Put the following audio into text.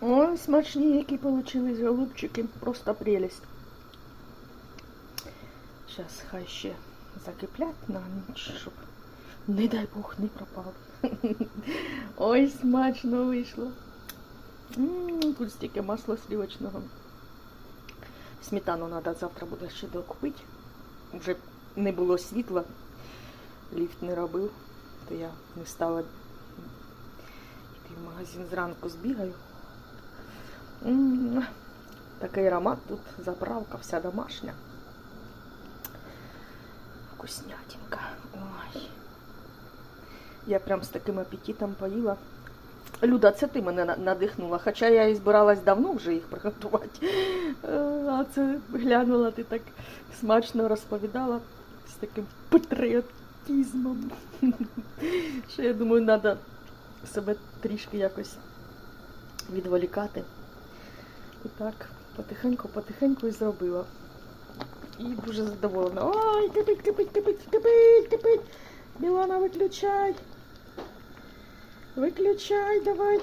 Ой, смачні, які получились голубчики. Просто прелість. Зараз хай ще закиплять на ніч, щоб, не дай Бог, не пропав. Ой, смачно вийшло. Тут стільки масла сливочного. Сметану треба завтра буде ще докупити. Вже не було світла, ліфт не робив, то я не стала йти в магазин зранку збігаю. Такий аромат тут, заправка вся домашня. Вкуснятинка. Ой. Я прям з таким апетитом поїла. Люда, це ти мене надихнула, хоча я і збиралась давно вже їх приготувати. Е, А це глянула, ти так смачно розповідала з таким патріотизмом. Що я думаю, треба себе трішки якось відволікати. І так, потихеньку-потихеньку і зробила. І дуже задоволена. Ой, кипить, кипить, кипить, кипить, кипить. Білана, виключай. Виключай, давай.